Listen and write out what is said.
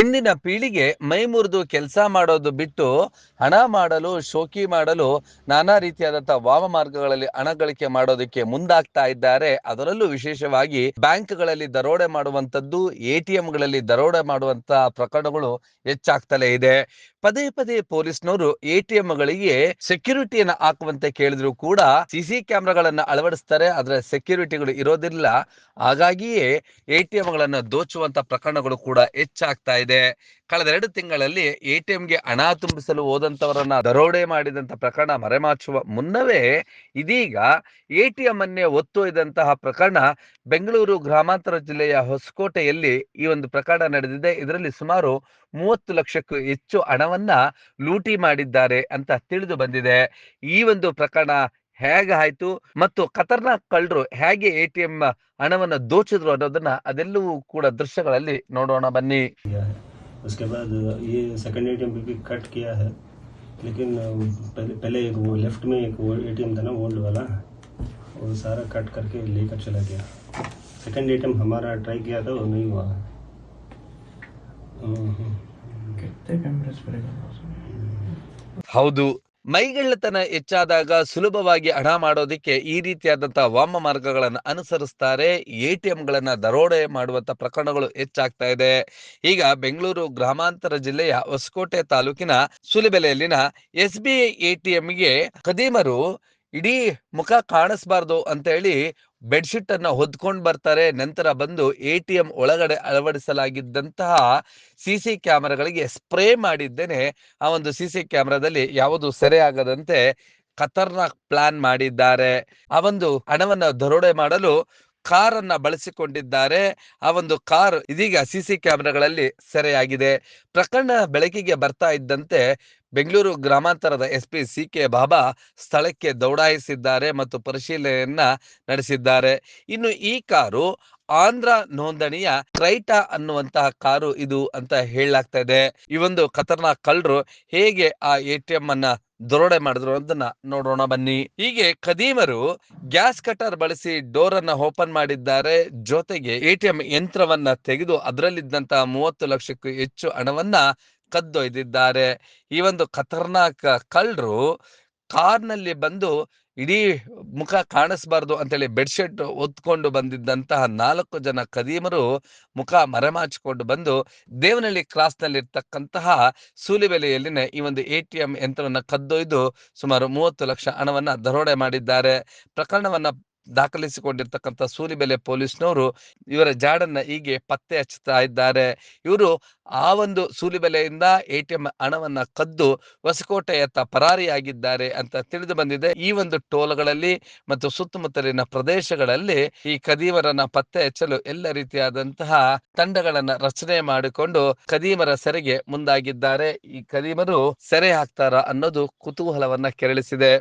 ಇಂದಿನ ಪೀಳಿಗೆ ಮೈ ಮುರಿದು ಕೆಲಸ ಮಾಡೋದು ಬಿಟ್ಟು ಹಣ ಮಾಡಲು, ಶೋಕಿ ಮಾಡಲು ನಾನಾ ರೀತಿಯಾದಂತಹ ವಾಮ ಮಾರ್ಗಗಳಲ್ಲಿ ಹಣ ಗಳಿಕೆ ಮಾಡೋದಕ್ಕೆ ಮುಂದಾಗ್ತಾ ಇದ್ದಾರೆ. ಅದರಲ್ಲೂ ವಿಶೇಷವಾಗಿ ಬ್ಯಾಂಕ್ಗಳಲ್ಲಿ ದರೋಡೆ ಮಾಡುವಂತದ್ದು ಗಳಲ್ಲಿ ದರೋಡೆ ಮಾಡುವಂತಹ ಪ್ರಕರಣಗಳು ಹೆಚ್ಚಾಗ್ತಲೇ ಇದೆ. ಪದೇ ಪದೇ ಪೊಲೀಸ್ನವರು ಗಳಿಗೆ ಸೆಕ್ಯೂರಿಟಿಯನ್ನು ಹಾಕುವಂತೆ ಕೇಳಿದ್ರು ಕೂಡ ಸಿಸಿ ಕ್ಯಾಮೆರಾಗಳನ್ನ ಅಳವಡಿಸ್ತಾರೆ. ಅದರ ಸೆಕ್ಯೂರಿಟಿಗಳು ಇರೋದಿಲ್ಲ. ಹಾಗಾಗಿಯೇ ಗಳನ್ನ ದೋಚುವಂತ ಪ್ರಕರಣಗಳು ಕೂಡ ಹೆಚ್ಚಾಗ್ತಾ ಇದೆ. ಕಳೆದ ಎರಡು ತಿಂಗಳಲ್ಲಿ ಎಟಿಎಂಗೆ ಹಣ ತುಂಬಿಸಲು ಹೋದಂತವರನ್ನ ದರೋಡೆ ಮಾಡಿದಂತ ಪ್ರಕರಣ ಮರೆಮಾಚುವ ಮುನ್ನವೇ ಇದೀಗ ಎಟಿಎಂ ಅನ್ನೇ ಒತ್ತೊಯ್ದಂತಹ ಪ್ರಕರಣ ಬೆಂಗಳೂರು ಗ್ರಾಮಾಂತರ ಜಿಲ್ಲೆಯ ಹೊಸಕೋಟೆಯಲ್ಲಿ ಈ ಒಂದು ಪ್ರಕರಣ ನಡೆದಿದೆ. ಇದರಲ್ಲಿ ಸುಮಾರು ಮೂವತ್ತು ಲಕ್ಷಕ್ಕೂ ಹೆಚ್ಚು ಹಣವನ್ನ ಲೂಟಿ ಮಾಡಿದ್ದಾರೆ ಅಂತ ತಿಳಿದು ಬಂದಿದೆ. ಈ ಒಂದು ಪ್ರಕರಣ ಹೇಗಾಯ್ತು ಮತ್ತು ಖತರ್ನಾಕ್ ಕಳ್ಳರು ಹೇಗೆ ಎ ಟಿ ಎಂ ಹಣವನ್ನ ದೋಚಿದ್ರು ಅನ್ನೋದನ್ನ ಅದೆಲ್ಲವೂ ಕೂಡ ದೃಶ್ಯಗಳಲ್ಲಿ ನೋಡೋಣ ಬನ್ನಿ किया है उसके बाद ये सेकंड एटीएम भी कट किया है लेकिन पहले पहले एक वो लेफ्ट में एक वो एटीएम था ना ओल्ड वाला वो सारा कट करके लेकर चला गया सेकंड एटीएम हमारा ट्राई किया था वो नहीं हुआ हम्म, हम्म। कितने कैमरेज पड़ेगा ಹೌದು ಮೈಗಳ್ಳತನ ಹೆಚ್ಚಾದಾಗ ಸುಲಭವಾಗಿ ಹಣ ಮಾಡೋದಿಕ್ಕೆ ಈ ರೀತಿಯಾದಂತಹ ವಾಮ ಮಾರ್ಗಗಳನ್ನು ಅನುಸರಿಸ್ತಾರೆ. ಗಳನ್ನ ದರೋಡೆ ಮಾಡುವಂತ ಪ್ರಕರಣಗಳು ಹೆಚ್ಚಾಗ್ತಾ ಇದೆ. ಈಗ ಬೆಂಗಳೂರು ಗ್ರಾಮಾಂತರ ಜಿಲ್ಲೆಯ ಹೊಸಕೋಟೆ ತಾಲೂಕಿನ ಸುಲಿಬೆಲೆಯಲ್ಲಿನ ಎಸ್ ಬಿ ಐ ಎಟಿಎಂಗೆ ಕದೀಮರು ಇಡೀ ಮುಖ ಕಾಣಿಸ್ಬಾರ್ದು ಅಂತ ಹೇಳಿ ಬೆಡ್ಶೀಟ್ ಅನ್ನ ಹೊದ್ಕೊಂಡ್ ಬರ್ತಾರೆ. ನಂತರ ಬಂದು ಎ ಟಿ ಎಂ ಒಳಗಡೆ ಅಳವಡಿಸಲಾಗಿದ್ದಂತಹ ಸಿ ಸಿ ಕ್ಯಾಮೆರಾಗಳಿಗೆ ಸ್ಪ್ರೇ ಮಾಡಿದ್ದೇನೆ. ಆ ಒಂದು ಸಿ ಸಿ ಕ್ಯಾಮೆರಾದಲ್ಲಿ ಯಾವುದು ಸೆರೆ ಆಗದಂತೆ ಖತರ್ನಾಕ್ ಪ್ಲಾನ್ ಮಾಡಿದ್ದಾರೆ. ಆ ಒಂದು ಹಣವನ್ನು ದರೋಡೆ ಮಾಡಲು ಕಾರನ್ನ ಬಳಸಿಕೊಂಡಿದ್ದಾರೆ. ಆ ಒಂದು ಕಾರ್ ಇದೀಗ ಸಿಸಿ ಕ್ಯಾಮೆರಾಗಳಲ್ಲಿ ಸೆರೆಯಾಗಿದೆ. ಪ್ರಕರಣ ಬೆಳಕಿಗೆ ಬರ್ತಾ ಇದ್ದಂತೆ ಬೆಂಗಳೂರು ಗ್ರಾಮಾಂತರದ ಎಸ್ಪಿ ಸಿ ಕೆ ಬಾಬಾ ಸ್ಥಳಕ್ಕೆ ದೌಡಾಯಿಸಿದ್ದಾರೆ ಮತ್ತು ಪರಿಶೀಲನೆಯನ್ನ ನಡೆಸಿದ್ದಾರೆ. ಇನ್ನು ಈ ಕಾರು ಆಂಧ್ರ ನೋಂದಣಿಯ ಕ್ರೈಟಾ ಅನ್ನುವಂತಹ ಕಾರು ಇದು ಅಂತ ಹೇಳಲಾಗ್ತಾ ಇದೆ. ಈ ಒಂದು ಖತರ್ನಾಕ್ ಕಳ್ಳರು ಹೇಗೆ ಆ ಎ ಟಿ ಎಂ ಅನ್ನ ದರೋಡೆ ಮಾಡಿದ್ರು ಅದನ್ನ ನೋಡೋಣ ಬನ್ನಿ. ಹೀಗೆ ಖದೀಮರು ಗ್ಯಾಸ್ ಕಟರ್ ಬಳಸಿ ಡೋರ್ ಅನ್ನ ಓಪನ್ ಮಾಡಿದ್ದಾರೆ. ಜೊತೆಗೆ ಎಟಿಎಂ ಯಂತ್ರವನ್ನ ತೆಗೆದು ಅದರಲ್ಲಿದ್ದಂತಹ ಮೂವತ್ತು ಲಕ್ಷಕ್ಕೂ ಹೆಚ್ಚು ಹಣವನ್ನ ಕದ್ದೊಯ್ದಿದ್ದಾರೆ. ಈ ಒಂದು ಖತರ್ನಾಕ್ ಕಳ್ಳರು ಕಾರ್ನಲ್ಲಿ ಬಂದು ಇಡೀ ಮುಖ ಕಾಣಿಸ್ಬಾರ್ದು ಅಂತೇಳಿ ಬೆಡ್ಶೀಟ್ ಒತ್ಕೊಂಡು ಬಂದಿದ್ದಂತಹ ನಾಲ್ಕು ಜನ ಕದೀಮರು ಮುಖ ಮರೆಮಾಚಿಕೊಂಡು ಬಂದು ದೇವನಹಳ್ಳಿ ಕ್ರಾಸ್ನಲ್ಲಿ ಇರ್ತಕ್ಕಂತಹ ಸೂಲಿಬೆಲೆಯಲ್ಲಿನ ಈ ಒಂದು ಎ ಟಿ ಎಂ ಯಂತ್ರವನ್ನು ಕದ್ದೊಯ್ದು ಸುಮಾರು ಮೂವತ್ತು ಲಕ್ಷ ಹಣವನ್ನ ದರೋಡೆ ಮಾಡಿದ್ದಾರೆ. ಪ್ರಕರಣವನ್ನ ದಾಖಲಿಸಿಕೊಂಡಿರ್ತಕ್ಕಂಥ ಸೂಲಿಬೆಲೆ ಪೊಲೀಸ್ನವರು ಇವರ ಜಾಡನ್ನ ಹೀಗೆ ಪತ್ತೆ ಹಚ್ಚುತ್ತಾ ಇದ್ದಾರೆ. ಇವರು ಆ ಒಂದು ಸೂಲಿಬೆಲೆಯಿಂದ ಎ ಟಿ ಎಂ ಹಣವನ್ನ ಕದ್ದು ಹೊಸಕೋಟೆಯತ್ತ ಪರಾರಿಯಾಗಿದ್ದಾರೆ ಅಂತ ತಿಳಿದು ಬಂದಿದೆ. ಈ ಒಂದು ಟೋಲ್ಗಳಲ್ಲಿ ಮತ್ತು ಸುತ್ತಮುತ್ತಲಿನ ಪ್ರದೇಶಗಳಲ್ಲಿ ಈ ಕದೀಮರನ್ನ ಪತ್ತೆ ಹಚ್ಚಲು ಎಲ್ಲ ರೀತಿಯಾದಂತಹ ತಂಡಗಳನ್ನ ರಚನೆ ಮಾಡಿಕೊಂಡು ಕದೀಮರ ಸೆರೆಗೆ ಮುಂದಾಗಿದ್ದಾರೆ. ಈ ಕದೀಮರು ಸೆರೆ ಹಾಕ್ತಾರ ಅನ್ನೋದು ಕುತೂಹಲವನ್ನ ಕೆರಳಿಸಿದೆ.